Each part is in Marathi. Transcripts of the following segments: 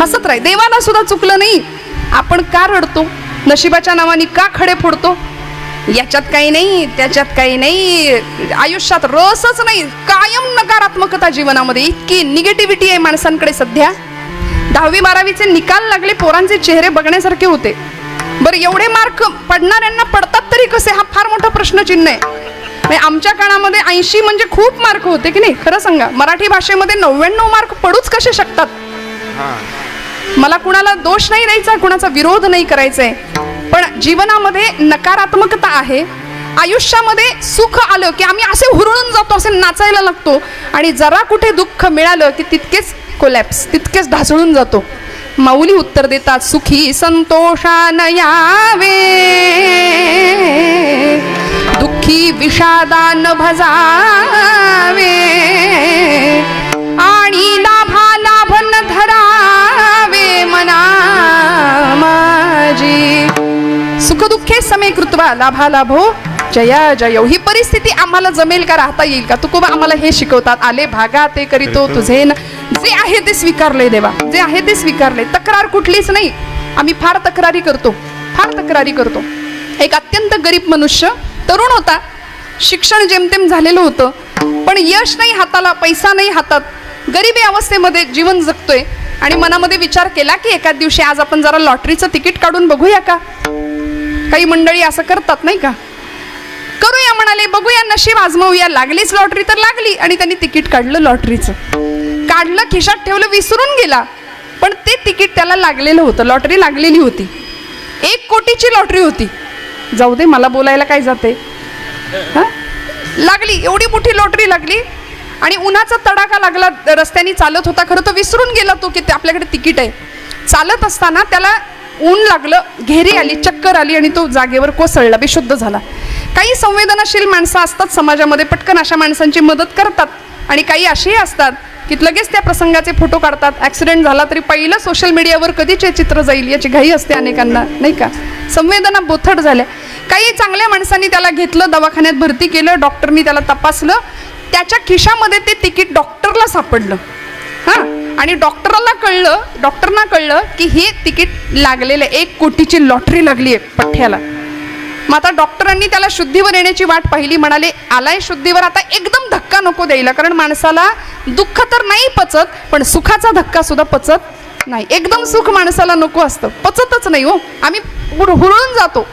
हसत राही देवाला सुद्धा चुकलं नाही. आपण का रडतो? नशिबाच्या नावाने का खडे फोडतो? याच्यात काही नाही त्याच्यात काही नाही. आयुष्यात रसच नाही. कायम नकारात्मकता जीवनामध्ये. इतकी निगेटिव्हिटी आहे माणसांकडे सध्या. दहावी बारावीचे निकाल लागले पोरांचे चेहरे बघण्यासारखे होते. बरं एवढे मार्क पडणाऱ्यांना पडतात तरी कसे? हा फार मोठा प्रश्नचिन्ह आहे. म्हणजे आमच्या काळामध्ये ऐंशी म्हणजे खूप मार्क होते की नाही? खरं सांगा. मराठी भाषेमध्ये नव्याण्णव मार्क पडूच कसे शकतात? मला कुणाला दोष नाही द्यायचा कुणाचा विरोध नाही करायचा आहे पण जीवनामध्ये नकारात्मकता आहे. आयुष्यामध्ये सुख आलं की आम्ही असे हुरळून जातो असे नाचायला लागतो. आणि जरा कुठे दुःख मिळालं की तितकेच कोलॅप्स तितकेच ढासळून जातो. माऊली उत्तर देतात सुखी संतोषान यावे. दुःखी विषादान भजावे. आणि लाभा लाभन धरावे मना माझी सुखदुःखे समे कृत्वा लाभा लाभो. जया जय. ही परिस्थिती आम्हाला जमेल का राहता येईल का? तुकोबा आम्हाला हे शिकवतात आले भागा ते करीतो तुझे न जे आहे ते स्वीकारले देवा. जे आहे ते स्वीकारले. तक्रार कुठलीच नाही. आम्ही फार तक्रारी करतो. फार तक्रारी करतो. एक अत्यंत गरीब मनुष्य तरुण होता. शिक्षण जेमतेम झालेलं होतं. पण यश नाही हाताला पैसा नाही हातात. गरिबी अवस्थेमध्ये जीवन जगतोय. आणि मनामध्ये विचार केला की एकाच दिवशी आज आपण जरा लॉटरीचं तिकीट काढून बघूया का? काही मंडळी असं करतात नाही का? करूया म्हणाले बघूया नशीब आजमावूया. लागलीच लॉटरी तर लागली. आणि त्यांनी तिकीट काढलं लॉटरीचं. काढलं खिशात ठेवलं विसरून गेला. पण ते तिकीट त्याला लागलेलं होतं. लॉटरी लागलेली होती. एक कोटीची लॉटरी होती. जाऊ दे मला बोलायला काय जाते? हा? लागली एवढी मोठी लॉटरी लागली. आणि उन्हाचा तडाखा लागला रस्त्याने चालत होता. खरं तर विसरून गेला तो की ते आपल्याकडे तिकीट आहे. चालत असताना त्याला ऊन लागलं घेरी आली चक्कर आली आणि तो जागेवर कोसळला बेशुद्ध झाला. काही संवेदनशील माणसं असतात समाजामध्ये पटकन अशा माणसांची मदत करतात. आणि काही असेही असतात की लगेच त्या प्रसंगाचे फोटो काढतात. ॲक्सिडेंट झाला तरी पहिलं सोशल मीडियावर कधीच हे चित्र जाईल याची घाई असते अनेकांना नाही का? संवेदना बोथट झाल्या. काही चांगल्या माणसांनी त्याला घेतलं दवाखान्यात भरती केलं डॉक्टरनी त्याला तपासलं. त्याच्या खिशामध्ये ते तिकीट डॉक्टरला सापडलं. हां? आणि डॉक्टरला कळलं डॉक्टरना कळलं की हे तिकीट लागलेलं आहे एक कोटीची लॉटरी लागली आहे पठ्ठ्याला. मग आता डॉक्टरांनी त्याला शुद्धीवर येण्याची वाट पाहिली म्हणाले आलाय शुद्धीवर आता एकदम धक्का नको द्यायला कारण माणसाला दुःख तर नाही पचत पण सुखाचा धक्का सुद्धा पचत नाही. एकदम सुख माणसाला नको असतं पचतच नाही हो. आम्ही हुरळून जातो.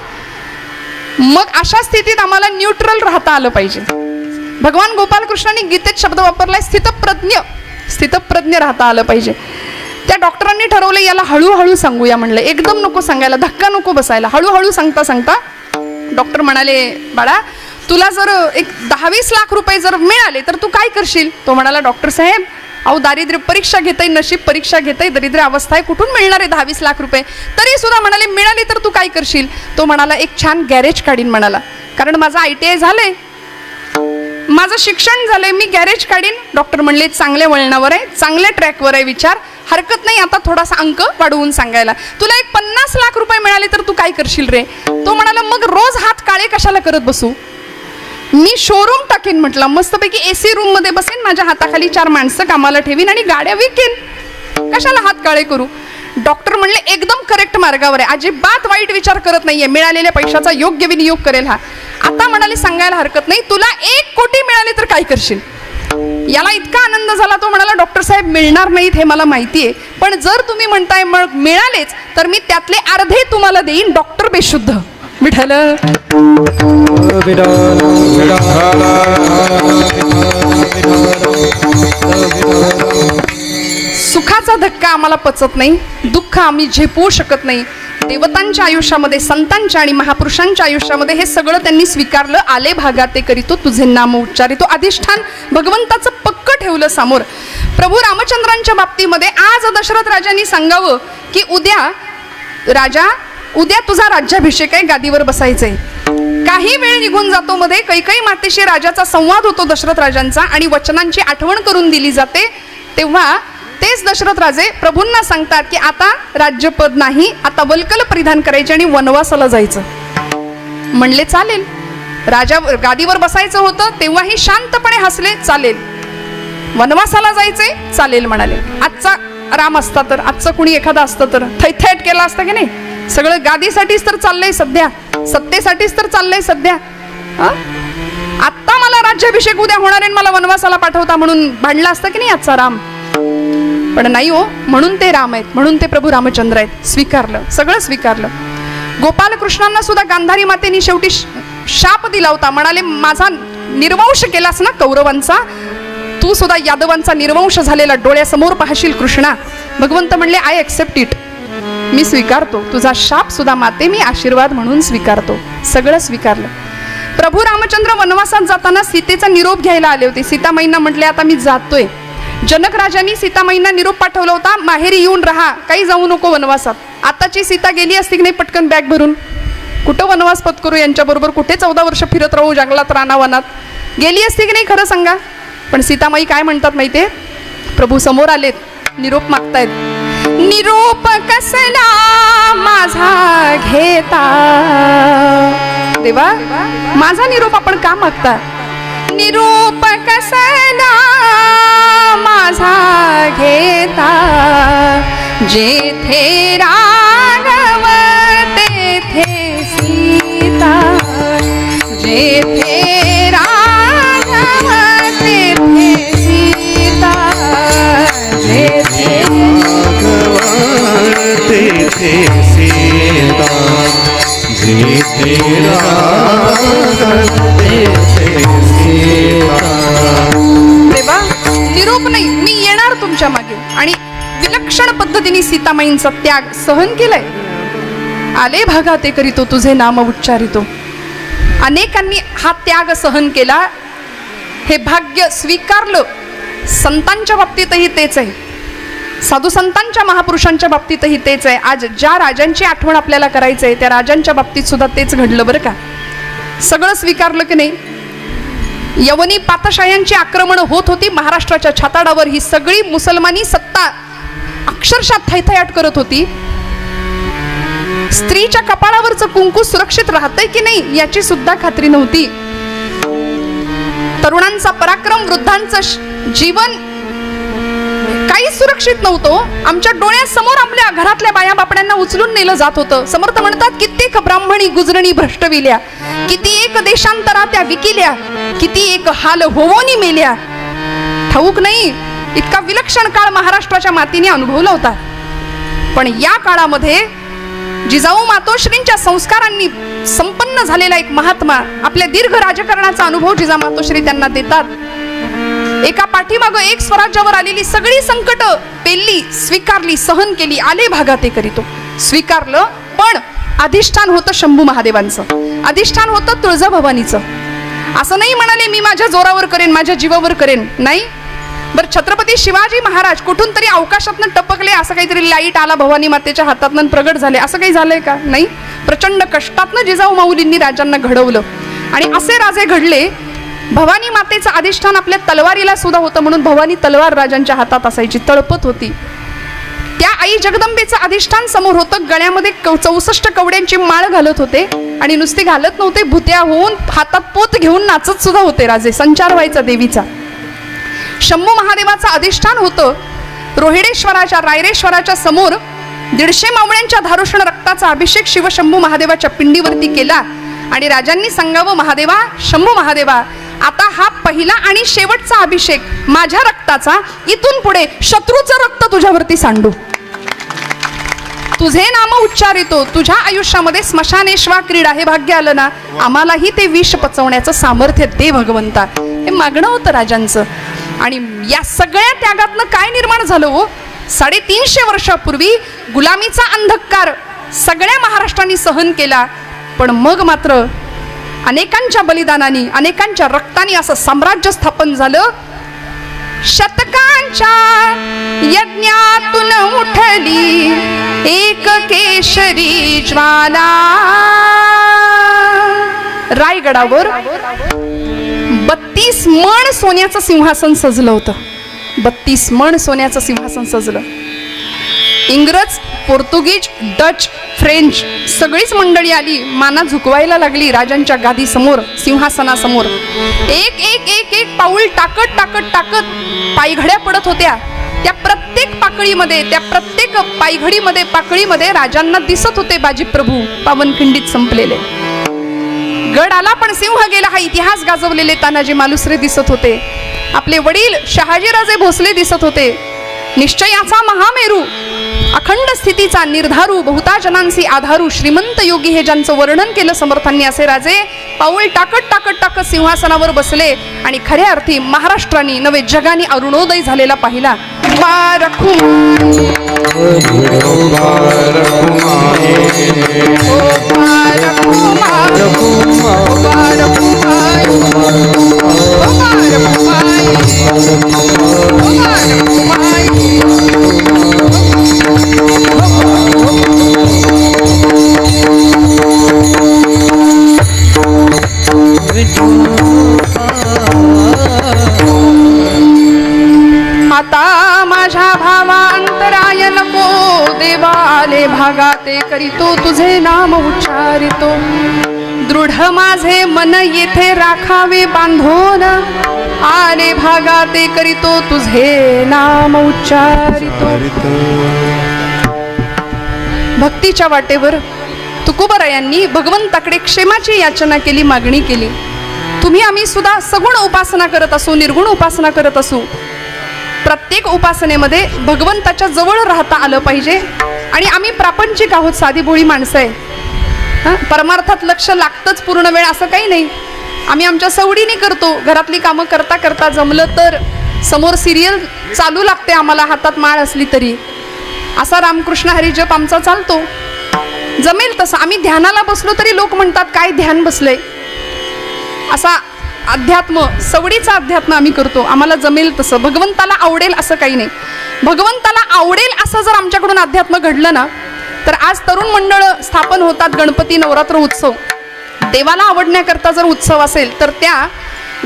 मग अशा स्थितीत आम्हाला न्यूट्रल राहता आलं पाहिजे. भगवान गोपालकृष्णांनी गीतेत शब्द वापरलाय स्थितप्रज्ञ. स्थितप्रज्ञ राहता आलं पाहिजे. त्या डॉक्टरांनी ठरवलं याला हळूहळू सांगूया म्हणलं. एकदम नको सांगायला धक्का नको बसायला. हळूहळू सांगता सांगता डॉक्टर म्हणाले बाळा तुला जर एक दहावीस लाख रुपये जर मिळाले तर तू काय करशील? तो म्हणाला डॉक्टर साहेब अहो दारिद्र्य परीक्षा घेताय नशीब परीक्षा घेताय दरिद्र अवस्था आहे कुठून मिळणार आहे दहावीस लाख रुपये? तरी सुद्धा म्हणाले मिळाले तर तू काय करशील? तो म्हणाला एक छान गॅरेज काढीन म्हणाला. कारण माझं आय टी आय झालंय माझं शिक्षण झालंय मी गॅरेज काढीन. डॉक्टर म्हणले चांगल्या वळणावर आहे चांगल्या ट्रॅकवर आहे विचार. हरकत नाही आता थोडासा अंक वाढवून सांगायला. तुला एक पन्नास लाख रुपये मिळाले तर तू काय करशील रे? तो म्हणाला मग रोज हात काळे कशाला करत बसू? मी शोरूम टाकेन म्हटलं. मस्तपैकी ए सी रूममध्ये बसेन माझ्या हाताखाली चार माणसं कामाला ठेवीन आणि गाड्या विकेन. कशाला हात काळे करू? डॉक्टर म्हणले एकदम करेक्ट मार्गावर आहे. अजिबात वाईट विचार करत नाहीये. मिळालेल्या पैशाचा योग्य विनियोग करेल हा. आता म्हणाले सांगायला हरकत नाही. तुला एक कोटी मिळाले तर काय करशील? याला इतका आनंद झाला तो म्हणाला डॉक्टर साहेब मिळणार नाहीत हे मला माहिती आहे. पण जर तुम्ही म्हणताय मग मिळालेच तर मी त्यातले अर्धे तुम्हाला देईन. डॉक्टर बेशुद्ध. विठाल सुखाचा धक्का आम्हाला पचत नाही दुःख आम्ही झेपवू शकत नाही. देवतांच्या आयुष्यामध्ये संतांच्या आणि महापुरुषांच्या आयुष्यामध्ये हे सगळं त्यांनी स्वीकारलं. आले भागा ते करीतो तुझे नाम उच्चारितो. अधिष्ठान भगवंताचं पक्क ठेवलं समोर. प्रभू रामचंद्रांच्या बाबतीमध्ये आज दशरथ राजांनी सांगावं की उद्या राजा उद्या तुझा राज्याभिषेक आहे गादीवर बसायचंय. काही वेळ निघून जातो मध्ये कैकई मातेशी राजाचा संवाद होतो दशरथ राजांचा आणि वचनांची आठवण करून दिली जाते. तेव्हा तेच दशरथ राजे प्रभूंना सांगतात की आता राज्यपद नाही आता वल्कल परिधान करायचे आणि वनवासाला जायचं. म्हणले चालेल. राजा गादीवर बसायचं होतं तेव्हाही शांतपणे हसले चालेल. वनवासाला जायचे चालेल म्हणाले. आजचा राम असता तर आजचं कुणी एखादा असतं तर थैथैट केला असतं की नाही? सगळं गादीसाठीच तर चाललंय सध्या. सत्तेसाठीच तर चाललंय सध्या. आत्ता मला राज्याभिषेक उद्या होणार आहे आणि मला वनवासाला पाठवता म्हणून भांडला असतं की नाही आजचा राम? पण नाही हो म्हणून ते राम आहेत म्हणून ते प्रभू रामचंद्र आहेत. स्वीकारलं सगळं स्वीकारलं. गोपालकृष्णांना सुद्धा गांधारी मातेने शेवटी शाप दिला होता. म्हणाले माझा निर्वंश केलास ना कौरवांचा? तू सुद्धा यादवांचा निर्वंश झालेला डोळ्यासमोर पाहशील कृष्णा. भगवंत म्हणले आय एक्सेप्ट इट मी स्वीकारतो. तुझा शाप सुद्धा माते मी आशीर्वाद म्हणून स्वीकारतो. सगळं स्वीकारलं. प्रभू रामचंद्र वनवासात जाताना सीतेचा निरोप घ्यायला आले होते. सीतामाईंना म्हटले आता मी जातोय. जनक राजांनी सीतामाईंना निरोप पाठवला होता. माहेरी येऊन राहा. काही जाऊ नको वनवासात. आताची सीता गेली असती की नाही पटकन बॅग भरून? कुठं वनवास पत्करू यांच्याबरोबर? कुठे चौदा वर्ष फिरत राहू जंगलात रानावनात? गेली असती की नाही? खरं सांगा. पण सीतामाई काय म्हणतात माहिती प्रभू समोर आलेत. निरोप मागतायत. निरोप कसला माझा घेता? देवा माझा निरोप आपण का मागता? निरोप कसला माझा घेता. जेथे राघव तेथे सीता. जेथे राघव तेथे सीता. जेथे तेथे सीता. जेथे राघव तेथे तुमच्या मागे. आणि विलक्षण पद्धतीने सीतामाईंचा त्याग सहन केलाय. आले भागा ते करीतो तुझे नाम उच्चारितो. अनेकांनी हा त्याग सहन केला. हे भाग्य स्वीकारलं. संतांच्या बाबतीतही तेच आहे. साधू संतांच्या महापुरुषांच्या बाबतीतही तेच आहे. आज ज्या राजांची आठवण आपल्याला करायचं आहे त्या राजांच्या बाबतीत सुद्धा तेच घडलं बरं का? सगळं स्वीकारलं की नाही? यवनी पातशाह्यांची आक्रमण होत होती. महाराष्ट्राच्या छाताडावर ही सगळी मुसलमानी सत्ता अक्षरशः थैथयाट करत होती. स्त्रीच्या कपाळावरचं कुंकू सुरक्षित राहतंय की नाही याची सुद्धा खात्री नव्हती. तरुणांचा पराक्रम वृद्धांचं जीवन काहीच सुरक्षित नव्हतो. आमच्या डोळ्यासमोर आपल्या घरातल्या बाया बापड्यांना उचलून नेलं जात होतं. समर्थ म्हणतात कित्येक ब्राह्मणी गुजरणी भ्रष्टविल्या. किती एक देशांतरा त्या विकिल्या. किती एक हाल होवोनी मेल्या. ठाऊक नाही इतका विलक्षण काळ महाराष्ट्राच्या मातीने अनुभवला होता. पण या काळामध्ये जिजाऊ मातोश्रींच्या संस्कारांनी संपन्न झालेला एक महात्मा आपल्या दीर्घ राजकारणाचा अनुभव जिजा मातोश्री त्यांना देतात. एका पाठीमागं एक स्वराज्यावर आलेली सगळी संकट पेलली स्वीकारली सहन केली आले भागा ते. करीतो स्वीकारलं पण अधिष्ठान होतं शंभू महादेवांचं. अधिष्ठान होतं तुळजाभवानीचं. असं नाही म्हणाले मी माझ्या जोरावर करेन माझ्या जीवावर करेन. नाही. बरं छत्रपती शिवाजी महाराज कुठून तरी अवकाशातनं टपकले असं काहीतरी लाइट आला भवानी मातेच्या हातातनं प्रगट झाले असं काही झालंय का? नाही. प्रचंड कष्टातनं जिजाऊ माऊलींनी राजांना घडवलं. आणि असे राजे घडले भवानी मातेचं अधिष्ठान आपल्या तलवारीला सुद्धा होतं म्हणून भवानी तलवार राजांच्या हातात असायची तळपत होती. त्या आई जगदंबेचं अधिष्ठान समोर होतं गळ्यामध्ये चौसष्ट कवड्यांची माळ घालत होते आणि नुसते घालत नव्हते भुत्या होऊन हातात पोत घेऊन नाचत सुद्धा होते राजे संचार व्हायचा देवीचा. शंभू महादेवाचं अधिष्ठान होतं रोहिडेश्वराच्या रायरेश्वराच्या समोर दीडशे मावळ्यांच्या धारुषण रक्ताचा अभिषेक शिवशंभू महादेवाच्या पिंडीवरती केला आणि राजांनी सांगावं महादेवा शंभू महादेवा आता हा पहिला आणि शेवटचा अभिषेक माझ्या रक्ताचा. इथून पुढे शत्रूचं रक्त तुझ्यावरती सांडू. तुझे नाम उच्चारितो. तुझ्या आयुष्यामध्ये स्मशानेश्वा क्रीडा हे भाग्य आलं ना आम्हालाही ते विष पचवण्याचं सामर्थ्य दे भगवंता. हे मागणं होतं राजांचं. आणि या सगळ्या त्यागातनं काय निर्माण झालं हो? साडेतीनशे वर्षापूर्वी गुलामीचा अंधकार सगळ्या महाराष्ट्राने सहन केला. पण मग मात्र अनेकांच्या बलिदानाने अनेकांच्या रक्ताने असं साम्राज्य स्थापन झालं. शतकांच्या यज्ञातून उठली एक केशरी ज्वाला. रायगडावर बत्तीस मण सोन्याचं सिंहासन सजलं होतं. बत्तीस मण सोन्याचं सिंहासन सजलं. इंग्रज पोर्तुगीज डच फ्रेंच. सगळीच मंडळी आली माना झुकवायला लागली राजांच्या गादीसमोर सिंहासनासमोर. एक एक एक एक पाऊल टाकत टाकत टाकत पायघड्या पडत होत्या. त्या प्रत्येक पाकळीमध्ये त्या प्रत्येक पायघडीमध्ये पाकळीमध्ये राजांना दिसत होते बाजी प्रभू. पावनखिंडीत संपलेले. गड आला पण सिंह गेला हा इतिहास गाजवलेले तानाजी मालुसरे दिसत होते. आपले वडील शहाजीराजे भोसले दिसत होते. निश्चयाचा महामेरू. अखंड स्थितीचा निर्धारू बहुताजनांसी आधारू श्रीमंत योगी हे ज्यांचं वर्णन केलं समर्थांनी असे राजे पाऊल टाकत टाकत टाकत सिंहासनावर बसले आणि खऱ्या अर्थी महाराष्ट्राने नवे जगाने अरुणोदय झालेला पाहिला. आता माझ्या भावा अंतराय नको देवाले भागा ते करीतो तुझे नाम उच्चारितो. दृढ माझे मन येथे राखावे बांधून आले भागा ते करीतो तुझे नाम उच्चारितो. भक्तीच्या वाटेवर तुकोबरायांनी भगवंताकडे क्षेमाची याचना केली मागणी केली. तुम्ही आम्ही सुद्धा सगुण उपासना करत असू निर्गुण उपासना करत असू प्रत्येक उपासनेमध्ये भगवंताच्या जवळ राहता आलं पाहिजे. आणि आम्ही प्रापंचिक आहोत साधी भोळी माणसं आहे. परमार्थात लक्ष लागतंच पूर्ण वेळ असं काही नाही. आम्ही आमच्या सवडीने करतो घरातली कामं करता करता जमलं तर. समोर सिरियल चालू लागते आम्हाला हातात माळ असली तरी. असा रामकृष्ण हरी जप आमचा चालतो. जमेल तसं. आम्ही ध्यानाला बसलो तरी लोक म्हणतात काय ध्यान बसलंय? असा अध्यात्म सवडीचा अध्यात्म आम्ही करतो. आम्हाला जमेल तसं. भगवंताला आवडेल असं काही नाही. भगवंताला आवडेल असं जर आमच्याकडून अध्यात्म घडलं ना तर आज तरुण मंडळ स्थापन होतात गणपती नवरात्र उत्सव. देवाला आवडण्याकरता जर उत्सव असेल तर त्या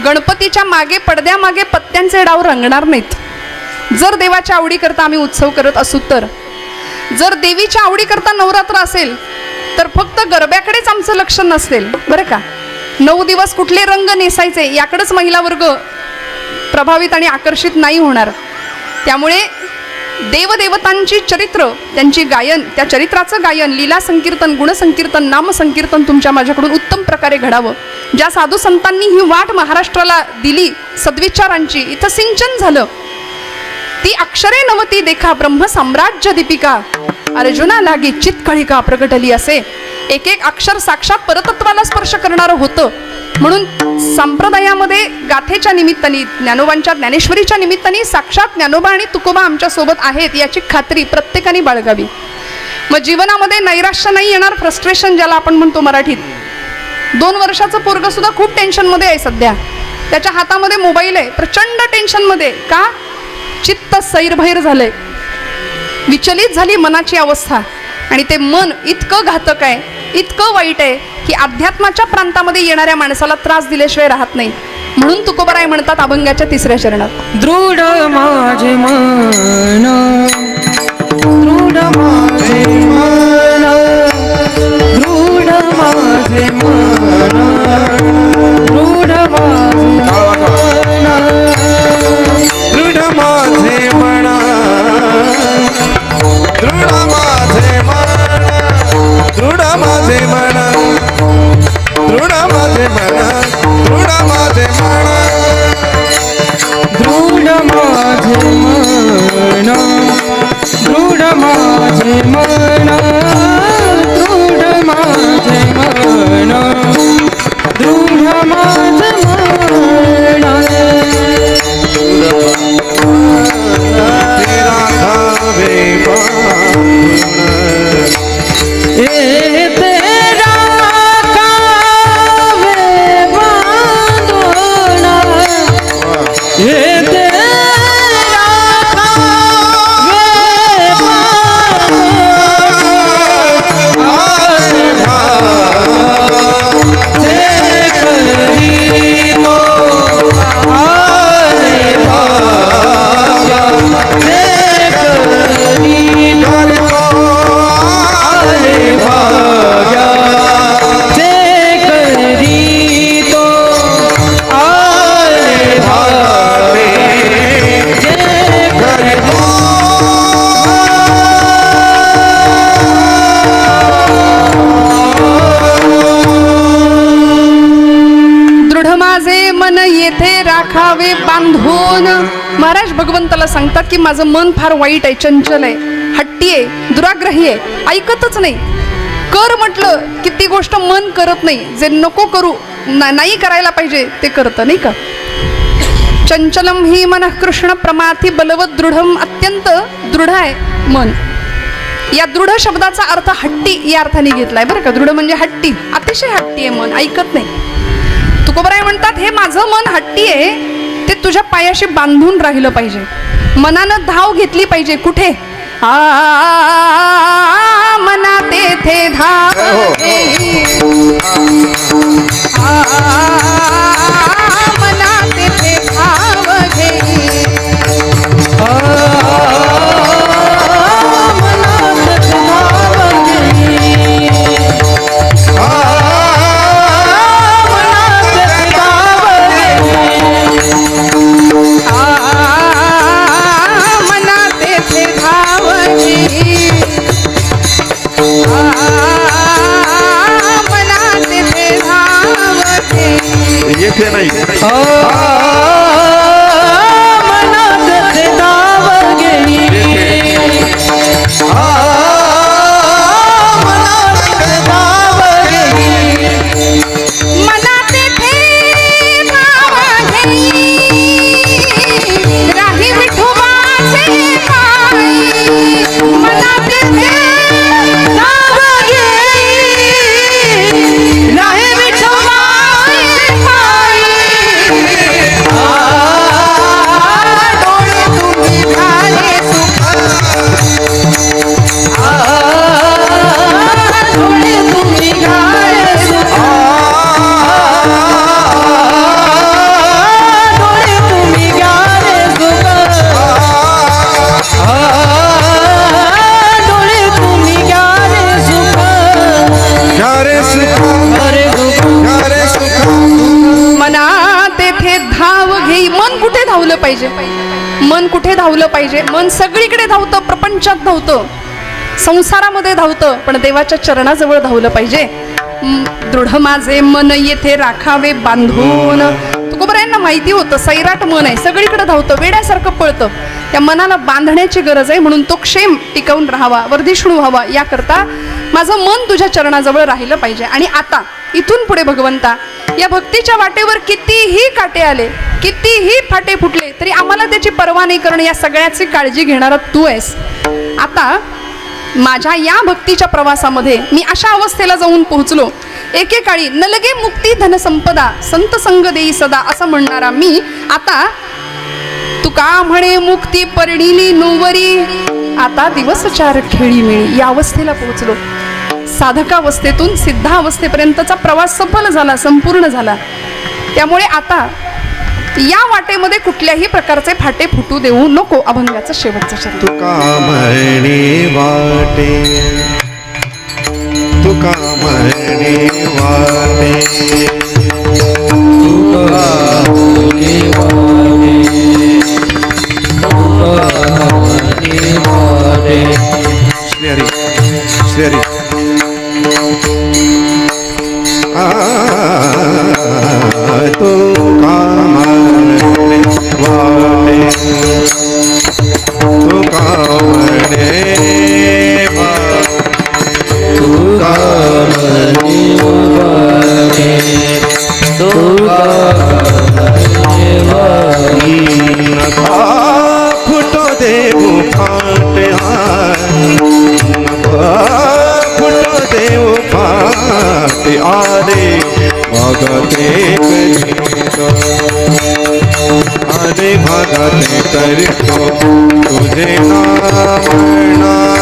गणपतीच्या मागे पडद्यामागे पत्त्यांचे डाव रंगणार नाहीत. जर देवाच्या आवडीकरता आम्ही उत्सव करत असू तर. जर देवीच्या आवडीकरता नवरात्र असेल तर फक्त गरब्याकडेच आमचं लक्ष नसेल बरं का? नऊ दिवस कुठले रंग नेसायचे याकडेच महिला वर्ग प्रभावित आणि आकर्षित नाही होणार. त्यामुळे देवदेवतांची चरित्र त्यांची गायन त्या चरित्राचं गायन लीला संकीर्तन गुणसंकीर्तन नामसंकीर्तन तुमच्या माझ्याकडून उत्तम प्रकारे घडावं. ज्या साधू संतांनी ही वाट महाराष्ट्राला दिली सद्विचारांची इथं सिंचन झालं. ती अक्षरे नवती देखा ब्रह्म साम्राज्य दीपिका. अर्जुना लागी चितकळिका प्रगटली असे. एक एक अक्षर साक्षात परतत्वाला स्पर्श करणारं होतं. म्हणून संप्रदायामध्ये गाथेच्या निमित्ताने ज्ञानोबांच्या ज्ञानेश्वरीच्या निमित्ताने साक्षात ज्ञानोबा आणि तुकोबा आमच्यासोबत आहेत याची खात्री प्रत्येकाने बाळगावी. मग जीवनामध्ये नैराश्य नाही येणार फ्रस्ट्रेशन ज्याला आपण म्हणतो मराठीत. दोन वर्षाचं पोरग सुद्धा खूप टेन्शनमध्ये आहे सध्या. त्याच्या हातामध्ये मोबाईल आहे. प्रचंड टेन्शनमध्ये का? चित्त सैरभैर झालंय. विचलित झाली मनाची अवस्था. आणि ते मन इतकं घातक आहे इतकं वाईट आहे की अध्यात्माच्या प्रांतामध्ये येणाऱ्या माणसाला त्रास दिल्याशिवाय राहत नाही. म्हणून तुकोबराय म्हणतात अभंगाच्या तिसऱ्या चरणात. दृढ माझे मन. दृढ माझे सांगतात की माझं मन फार वाईट आहे चंचल आहे हट्टी आहे दुराग्रही आहे. ऐकतच नाही. कर म्हटलं की ती गोष्ट मन करत नाही. जे नको करू नाही करायला पाहिजे ते करतं नाही का? चंचलम ही मन कृष्ण प्रमाथी बलवत दृढम अत्यंत दृढ आहे मन. या दृढ शब्दाचा अर्थ हट्टी या अर्थाने घेतलाय बरं का. दृढ म्हणजे हट्टी. अतिशय हट्टी आहे मन. ऐकत नाही. तुकोबराय म्हणतात हे माझं मन हट्टी आहे. ते तुझ्या पायाशी बांधून राहिलं पाहिजे. मनानं धाव घेतली पाहिजे. कुठे? आ मना तेथे धाव घेई. येथे नाही मनात पाहिजे मन कुठे धावलं पाहिजे? मन सगळीकडे धावतं प्रपंचात धावतं. संसारामध्ये धावतं पण देवाच्या चरणाजवळ धावलं पाहिजे. दृढ माझे मन येथे राखावे बांधून. तुकोबरायांना माहिती होतं सैराट मन आहे. सगळीकडे धावतं वेड्यासारखं पळतं. त्या मनाला बांधण्याची गरज आहे म्हणून तो क्षेम टिकवून राहावा वर्धिष्णू व्हावा याकरता माझं मन तुझ्या चरणाजवळ राहिलं पाहिजे. आणि आता इथून पुढे भगवंता या भक्तीच्या वाटेवर कितीही काटे आले कितीही फाटे फुटले तरी आम्हाला त्याची पर्वा नाही करणं या सगळ्याची काळजी घेणारा तू आहेस. आता माझ्या या भक्तीच्या प्रवासामध्ये मी अशा अवस्थेला जाऊन पोहोचलो. एकेकाळी नलगे मुक्ती धनसंपदा संत संग देई सदा असं म्हणणारा मी आता तुका म्हणे मुक्ती परडिली नोवरी. आता दिवस चार खेळी मिळी या अवस्थेला पोहोचलो. साधकावस्थेतून सिद्धावस्थेपर्यंतचा प्रवास सफल झाला संपूर्ण झाला. त्यामुळे आता या वाटेमध्ये कुठल्याही प्रकारचे फाटे फुटू देऊ नको अभंगाचा शेवटचं शब्द. वाटे. तुका म्हणे वाटे. श्री हरी श्री हरी. आ, तुका भगते करीतो आरे भगते करीतो तुझे नाम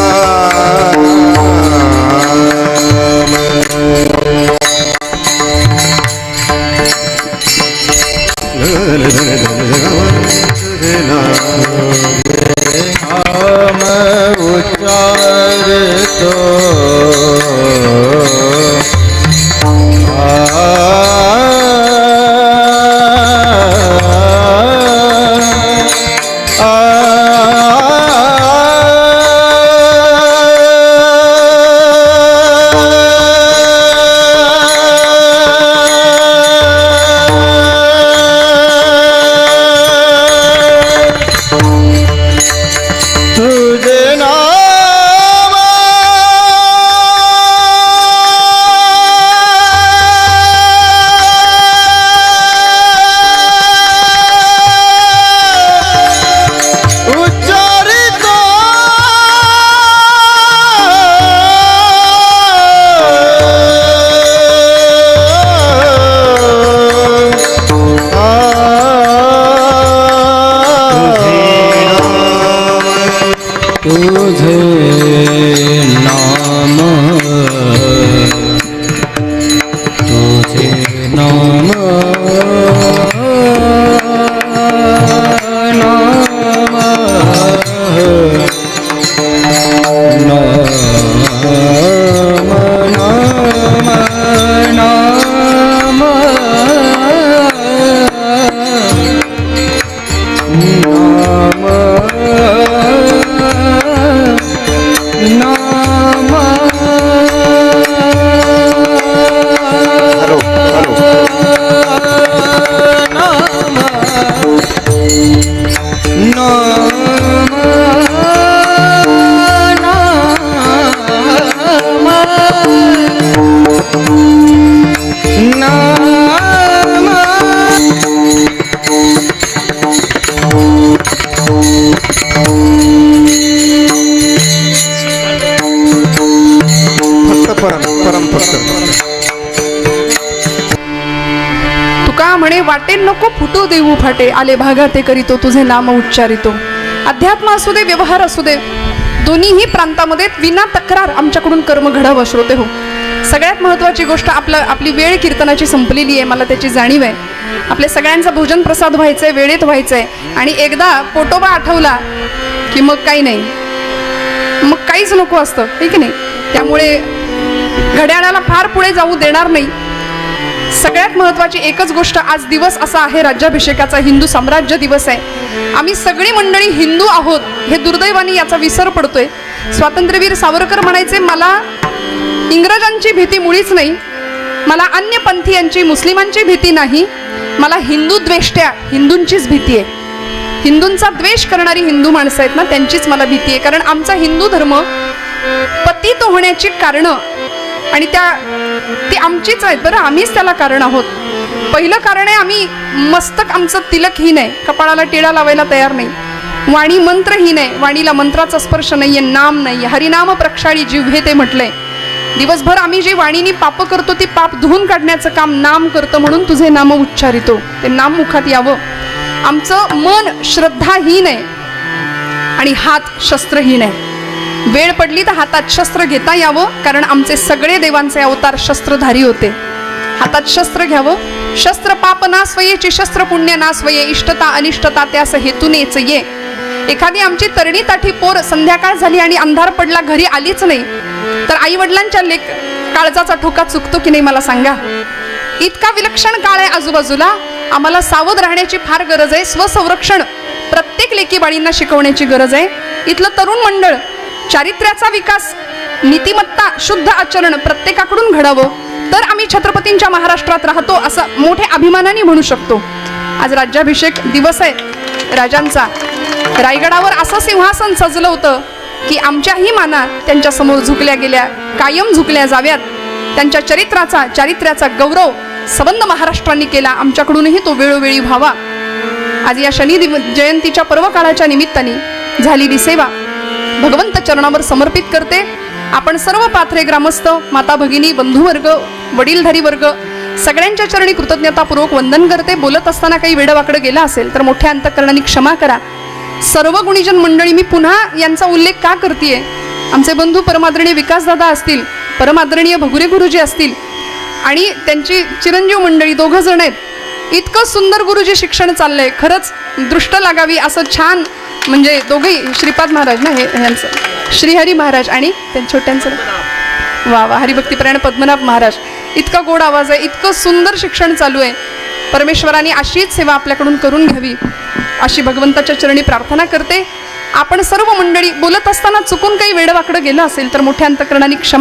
आले भागा ते करीतो तुझे नाम उच्चारितो अध्यात्म असू दे व्यवहार असू दे दोन्हीही प्रांतामध्ये विना तक्रार आमच्याकडून कर्म घडावं श्रोते हो. सगळ्यात महत्त्वाची गोष्ट आपलं आपली वेळ कीर्तनाची संपलेली आहे मला त्याची जाणीव आहे. आपल्या सगळ्यांचा भोजन प्रसाद व्हायचा आहे वेळेत व्हायचं आहे आणि एकदा पोटोबा आठवला की मग काही नाही. मग काहीच नको असतं ठीक नाही? त्यामुळे घड्याळाला फार पुढे जाऊ देणार नाही. सगळ्यात महत्त्वाची एकच गोष्ट आज दिवस असा आहे राज्याभिषेकाचा हिंदू साम्राज्य दिवस आहे. आम्ही सगळी मंडळी हिंदू आहोत हे दुर्दैवाने याचा विसर पडतोय. स्वातंत्र्यवीर सावरकर म्हणायचे मला इंग्रजांची भीती मुळीच नाही मला अन्य पंथीयांची मुस्लिमांची भीती नाही मला हिंदू द्वेष्ट्या हिंदूंचीच भीती आहे. हिंदूंचा द्वेष करणारी हिंदू माणसं आहेत ना त्यांचीच मला भीती आहे. कारण आमचा हिंदू धर्म पतित होण्याची कारणं आणि त्या ती आमचीच आहेत. बरं आम्हीच त्याला कारण आहोत. पहिलं कारण आहे आम्ही मस्तक आमचं तिलकहीन आहे कपाळाला टिळा लावायला तयार नाही. वाणी मंत्रहीन आहे वाणीला मंत्राचा स्पर्श नाहीये नाम नाहीये हरिनाम प्रक्षाळी जिव्हे ते म्हटलंय. दिवसभर आम्ही जे वाणीनी पाप करतो ती पाप धुवून काढण्याचं काम नाम करतं म्हणून तुझे नाम उच्चारितो. ते नाम मुखात यावं. आमचं मन श्रद्धाहीन आहे. आणि हात शस्त्रहीन आहे. वेळ पडली तर हातात शस्त्र घेता यावं कारण आमचे सगळे देवांचे अवतार शस्त्रधारी होते. हातात शस्त्र घ्यावं. शस्त्र पाप ना स्वयेची शस्त्र पुण्य नासवये इष्टता अनिष्टता त्यास हेतूनेच ये. एखादी आमची तरणी ताठी पोर संध्याकाळ झाली आणि अंधार पडला घरी आलीच नाही. तर आई वडिलांच्या लेख काळजाचा ठोका चुकतो की नाही मला सांगा? इतका विलक्षण काळ आहे आजूबाजूला. आम्हाला सावध राहण्याची फार गरज आहे. स्वसंरक्षण प्रत्येक लेकीबाळींना शिकवण्याची गरज आहे. इथलं तरुण मंडळ चारित्र्याचा विकास नीतिमत्ता शुद्ध आचरण प्रत्येकाकडून घडावं तर आम्ही छत्रपतींच्या महाराष्ट्रात राहतो असं मोठ्या अभिमानाने म्हणू शकतो. आज राज्याभिषेक दिवस आहे. राजांचा रायगडावर असं सिंहासन सजलं होतं की आमच्याही माना त्यांच्यासमोर झुकल्या गेल्या कायम झुकल्या जाव्यात. त्यांच्या चरित्राचा चारित्र्याचा गौरव सबंध महाराष्ट्रांनी केला आमच्याकडूनही तो वेळोवेळी व्हावा. आज या शनी जयंतीच्या पर्वकाळाच्या निमित्ताने झालेली सेवा. भगवंत चरणावर समर्पित करते. आपण सर्व पाथरे ग्रामस्थ माता भगिनी बंधुवर्ग वडीलधारी वर्ग सगळ्यांच्या चरणी कृतज्ञतापूर्वक वंदन करते. बोलत असताना काही वेडवाकडं गेला असेल तर मोठ्या अंतकरणाने क्षमा करा. सर्व गुणीजन मंडळी मी पुन्हा यांचा उल्लेख का करते आमचे बंधू परमादरणीय विकासदादा असतील परमादरणीय भगुरे गुरुजी असतील आणि त्यांची चिरंजीव मंडळी दोघं जण आहेत. इतकं सुंदर गुरुजी शिक्षण चाललंय. खरंच दृष्ट लागावी असं छान म्हणजे दोघेही श्रीपाद महाराज ना हे यांचं श्रीहरी महाराज आणि त्यांच्या छोट्यांचं वा वा हरिभक्तीपरायण पद्मनाभ महाराज. इतका गोड आवाज आहे इतकं सुंदर शिक्षण चालू आहे. परमेश्वराने अशीच सेवा आपल्याकडून करून घ्यावी. अशी भगवंताच्या चरणी प्रार्थना करते. आपण सर्व मंडळी बोलत असताना चुकून काही वेडवाकडं गेलं असेल तर मोठ्या अंतकरणाने क्षमा